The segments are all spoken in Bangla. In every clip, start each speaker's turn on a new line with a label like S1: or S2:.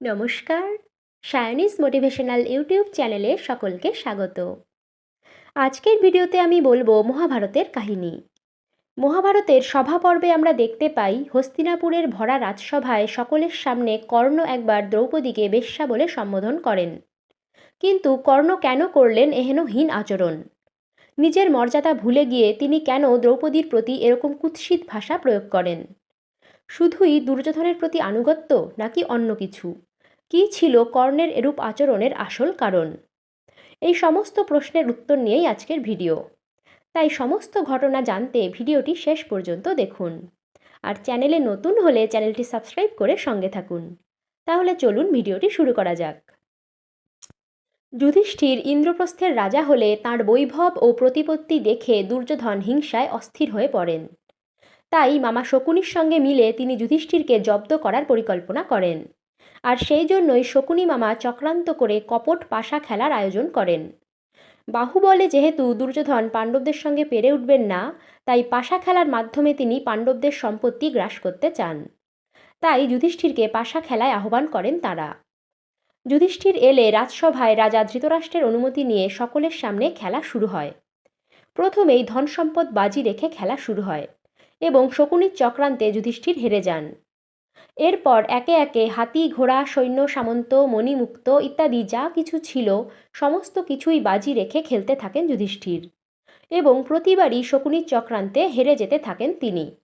S1: নমস্কার। সায়নিস মোটিভেশনাল ইউটিউব চ্যানেলে সকলকে স্বাগত। আজকের ভিডিওতে আমি বলব মহাভারতের কাহিনী। মহাভারতের সভা পর্বে আমরা দেখতে পাই, হস্তিনাপুরের ভরা রাজসভায় সকলের সামনে কর্ণ একবার দ্রৌপদীকে বেশ্যা বলে সম্বোধন করেন। কিন্তু কর্ণ কেন করলেন এহেন হীন আচরণ? নিজের মর্যাদা ভুলে গিয়ে তিনি কেন দ্রৌপদীর প্রতি এরকম কুৎসিত ভাষা প্রয়োগ করেন? শুধুই দুর্যোধনের প্রতি আনুগত্য নাকি অন্য কিছু? কী ছিল কর্ণের এরূপ আচরণের আসল কারণ? এই সমস্ত প্রশ্নের উত্তর নিয়েই আজকের ভিডিও। তাই সমস্ত ঘটনা জানতে ভিডিওটি শেষ পর্যন্ত দেখুন। আর চ্যানেলে নতুন হলে চ্যানেলটি সাবস্ক্রাইব করে সঙ্গে থাকুন। তাহলে চলুন ভিডিওটি শুরু করা যাক। যুধিষ্ঠির ইন্দ্রপ্রস্থের রাজা হলে তাঁর বৈভব ও প্রতিপত্তি দেখে দুর্যোধন হিংসায় অস্থির হয়ে পড়েন। তাই মামা শকুনির সঙ্গে মিলে তিনি যুধিষ্ঠিরকে জব্দ করার পরিকল্পনা করেন। আর সেই জন্যই শকুনি মামা চক্রান্ত করে কপট পাশা খেলার আয়োজন করেন। বাহুবলে যেহেতু দুর্যোধন পাণ্ডবদের সঙ্গে পেরে উঠবেন না, তাই পাশা খেলার মাধ্যমে তিনি পাণ্ডবদের সম্পত্তি গ্রাস করতে চান। তাই যুধিষ্ঠিরকে পাশা খেলায় আহ্বান করেন তারা। যুধিষ্ঠির এলে রাজসভায় রাজা ধৃতরাষ্ট্রের অনুমতি নিয়ে সকলের সামনে খেলা শুরু হয়। প্রথমেই ধন সম্পদ বাজি রেখে খেলা শুরু হয়। এবং শকুনির চক্রান্তে যুধিষ্ঠির হেরে যান। এরপর একে একে হাতি, ঘোড়া, সৈন্য, সামন্ত, মণিমুক্ত ইত্যাদি যা কিছু ছিল, সমস্ত কিছুই বাজি রেখে খেলতে থাকেন যুধিষ্ঠির এবং প্রতিবারই শকুনির চক্রান্তে হেরে যেতে থাকেন তিনি।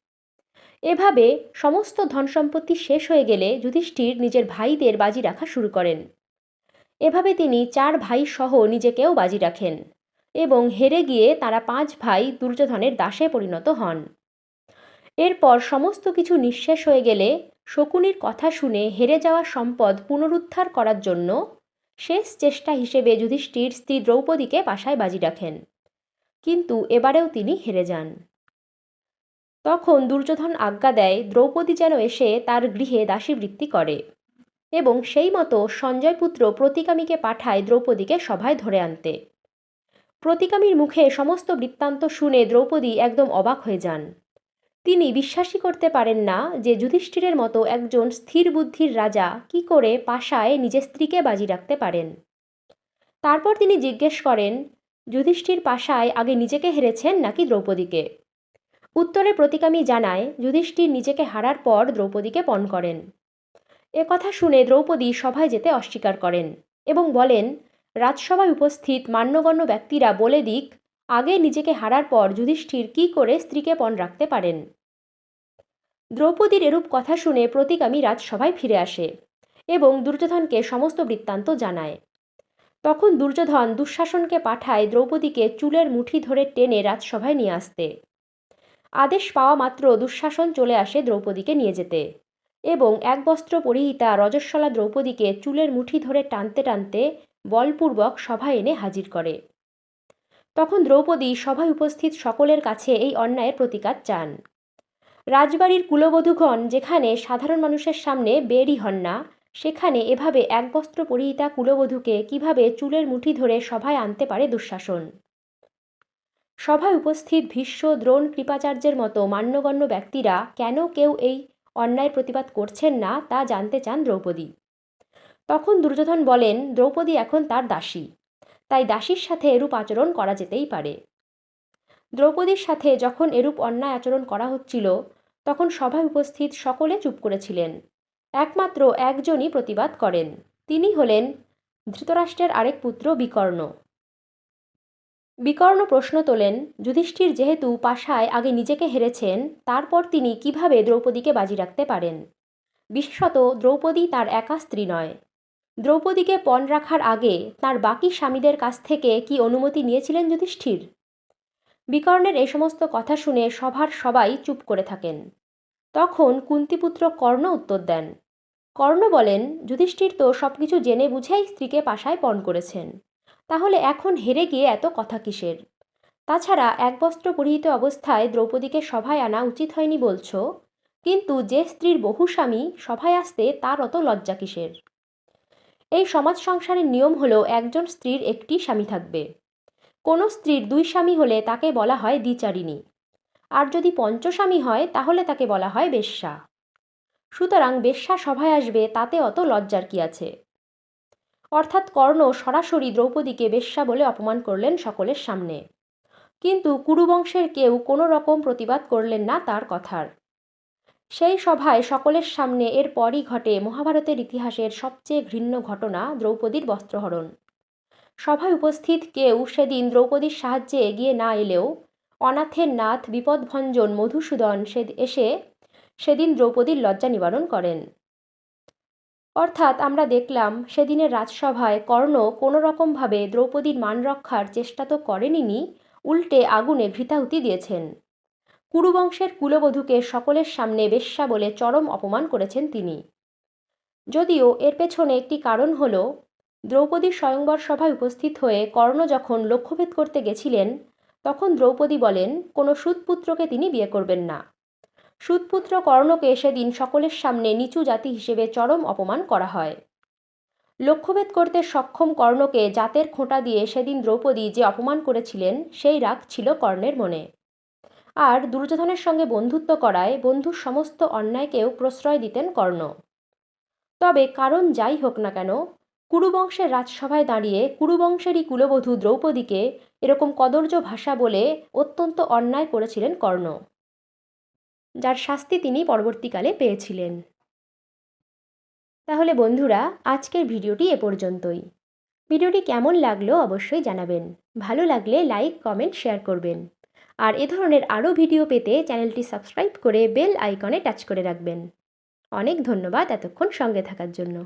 S1: এভাবে সমস্ত ধন সম্পত্তি শেষ হয়ে গেলে যুধিষ্ঠির নিজের ভাইদের বাজি রাখা শুরু করেন। এভাবে তিনি চার ভাই সহ নিজেকেও বাজি রাখেন এবং হেরে গিয়ে তারা পাঁচ ভাই দুর্যোধনের দাসে পরিণত হন। এরপর সমস্ত কিছু নিঃশেষ হয়ে গেলে শকুনির কথা শুনে হেরে যাওয়া সম্পদ পুনরুদ্ধার করার জন্য শেষ চেষ্টা হিসেবে যুধিষ্ঠির স্ত্রী দ্রৌপদীকে বাসায় বাজি রাখেন। কিন্তু এবারেও তিনি হেরে যান। তখন দুর্যোধন আজ্ঞা দেয়, দ্রৌপদী যেন এসে তার গৃহে দাসীবৃত্তি করে এবং সেই মতো সঞ্জয়পুত্র প্রতিকামীকে পাঠায় দ্রৌপদীকে সভায় ধরে আনতে। প্রতিকামীর মুখে সমস্ত বৃত্তান্ত শুনে দ্রৌপদী একদম অবাক হয়ে যান। তিনি বিশ্বাসই করতে পারেন না যে যুধিষ্ঠিরের মতো একজন স্থির বুদ্ধির রাজা কি করে পাশায় নিজের স্ত্রীকে বাজি রাখতে পারেন। তারপর তিনি জিজ্ঞেস করেন, যুধিষ্ঠির পাশায় আগে নিজেকে হেরেছেন নাকি দ্রৌপদীকে? উত্তরে প্রতিকামী জানায়, যুধিষ্ঠির নিজেকে হারার পর দ্রৌপদীকে পণ করেন। এ কথা শুনে দ্রৌপদী সভায় যেতে অস্বীকার করেন এবং বলেন, রাজসভায় উপস্থিত মান্যগণ্য ব্যক্তিরা বলে দিক আগে নিজেকে হারার পর যুধিষ্ঠির কি করে স্ত্রীকে পণ রাখতে পারেন? দ্রৌপদীর এরূপ কথা শুনে প্রতিকামী রাজসভায় ফিরে আসে এবং দুর্যোধনকে সমস্ত বৃত্তান্ত জানায়। তখন দুর্যোধন দুঃশাসনকে পাঠায় দ্রৌপদীকে চুলের মুঠি ধরে টেনে রাজসভায় নিয়ে আসতে। আদেশ পাওয়া মাত্র দুঃশাসন চলে আসে দ্রৌপদীকে নিয়ে যেতে এবং এক বস্ত্র পরিহিতা রজস্বলা দ্রৌপদীকে চুলের মুঠি ধরে টানতে টানতে বলপূর্বক সভায় এনে হাজির করে। তখন দ্রৌপদী সভায় উপস্থিত সকলের কাছে এই অন্যায়ের প্রতিকার চান। রাজবাড়ির কুলবধূগণ যেখানে সাধারণ মানুষের সামনে বেরই হন না, সেখানে এভাবে এক বস্ত্র পরিহিতা কুলবধূকে কীভাবে চুলের মুঠি ধরে সভায় আনতে পারে দুঃশাসন। সভায় উপস্থিত ভীষ্ম, দ্রোণ কৃপাচার্যের মতো মান্যগণ্য ব্যক্তিরা কেন কেউ এই অন্যায়ের প্রতিবাদ করছেন না তা জানতে চান দ্রৌপদী। তখন দুর্যোধন বলেন, দ্রৌপদী এখন তার দাসী। তাই দাসীর সাথে এরূপ আচরণ করা যেতেই পারে। দ্রৌপদীর সাথে যখন এরূপ অন্যায় আচরণ করা হচ্ছিল, তখন সভায় উপস্থিত সকলে চুপ করেছিলেন। একমাত্র একজনই প্রতিবাদ করেন, তিনি হলেন ধৃতরাষ্ট্রের আরেক পুত্র বিকর্ণ। বিকর্ণ প্রশ্ন তোলেন, যুধিষ্ঠির যেহেতু পাশায় আগে নিজেকে হেরেছেন, তারপর তিনি কীভাবে দ্রৌপদীকে বাজি রাখতে পারেন? বিশেষত দ্রৌপদী তার একা স্ত্রী নয়। দ্রৌপদীকে পণ রাখার আগে তার বাকি স্বামীদের কাছ থেকে কি অনুমতি নিয়েছিলেন যুধিষ্ঠির? বিকর্ণের এই সমস্ত কথা শুনে সভার সবাই চুপ করে থাকেন। তখন কুন্তিপুত্র কর্ণ উত্তর দেন, কর্ণ বলেন, যুধিষ্ঠির তো সব কিছু জেনে বুঝেই স্ত্রীকে পাশায় পণ করেছেন। তাহলে এখন হেরে গিয়ে এত কথা কিসের? তাছাড়া এক বস্ত্র পরিহিত অবস্থায় দ্রৌপদীকে সভায় আনা উচিত হয়নি বলছো? কিন্তু যে স্ত্রীর বহু স্বামী সভায় আসতে তার অত লজ্জা কিসের? এই সমাজ সংসারের নিয়ম হলো একজন স্ত্রীর একটি স্বামী থাকবে। কোনো স্ত্রীর দুই স্বামী হলে তাকে বলা হয় দ্বিচারিণী। আর যদি পঞ্চস্বামী হয়, তাহলে তাকে বলা হয় বেশ্যা। সুতরাং বেশ্যা সভায় আসবে, তাতে অত লজ্জার কি আছে? অর্থাৎ কর্ণ সরাসরি দ্রৌপদীকে বেশ্যা বলে অপমান করলেন সকলের সামনে। কিন্তু কুরুবংশের কেউ কোনো রকম প্রতিবাদ করলেন না তার কথার। সেই সভায় সকলের সামনে এর পরই ঘটে মহাভারতের ইতিহাসের সবচেয়ে ঘৃণ্য ঘটনা দ্রৌপদীর বস্ত্রহরণ। সভায় উপস্থিত কেউ সেদিন দ্রৌপদীর সাহায্যে এগিয়ে না এলেও অনাথের নাথ, বিপদভঞ্জন, মধুসূদন সে এসে সেদিন দ্রৌপদীর লজ্জা নিবারণ করেন। অর্থাৎ আমরা দেখলাম সেদিনের রাজসভায় কর্ণ কোনো রকমভাবে দ্রৌপদীর মান রক্ষার চেষ্টা তো করেনি উল্টে আগুনে ঘৃতাহুতি দিয়েছেন। কুরুবংশের কুলবধূকে সকলের সামনে বেশ্যা বলে চরম অপমান করেছেন তিনি। যদিও এর পেছনে একটি কারণ হল, দ্রৌপদী স্বয়ংবর সভায় উপস্থিত হয়ে কর্ণ যখন লক্ষ্যভেদ করতে গেছিলেন, তখন দ্রৌপদী বলেন, কোনো সুতপুত্রকে তিনি বিয়ে করবেন না। সুতপুত্র কর্ণকে সেদিন সকলের সামনে নিচু জাতি হিসেবে চরম অপমান করা হয়। লক্ষ্যভেদ করতে সক্ষম কর্ণকে জাতের খোঁটা দিয়ে সেদিন দ্রৌপদী যে অপমান করেছিলেন, সেই রাগ ছিল কর্ণের মনে। আর দুর্যোধনের সঙ্গে বন্ধুত্ব করায় বন্ধুর সমস্ত অন্যায়কেও প্রশ্রয় দিতেন কর্ণ। তবে কারণ যাই হোক না কেন, কুরুবংশের রাজসভায় দাঁড়িয়ে কুরুবংশেরই কুলবধূ দ্রৌপদীকে এরকম কদর্য ভাষা বলে অত্যন্ত অন্যায় করেছিলেন কর্ণ। যার শাস্তি তিনি পরবর্তীকালে পেয়েছিলেন। তাহলে বন্ধুরা, আজকের ভিডিওটি এ পর্যন্তই। ভিডিওটি কেমন লাগল অবশ্যই জানাবেন। ভালো লাগলে লাইক, কমেন্ট, শেয়ার করবেন। আর এ ধরনের আরও ভিডিও পেতে চ্যানেলটি সাবস্ক্রাইব করে বেল আইকনে টাচ করে রাখবেন। অনেক ধন্যবাদ এতক্ষণ সঙ্গে থাকার জন্য।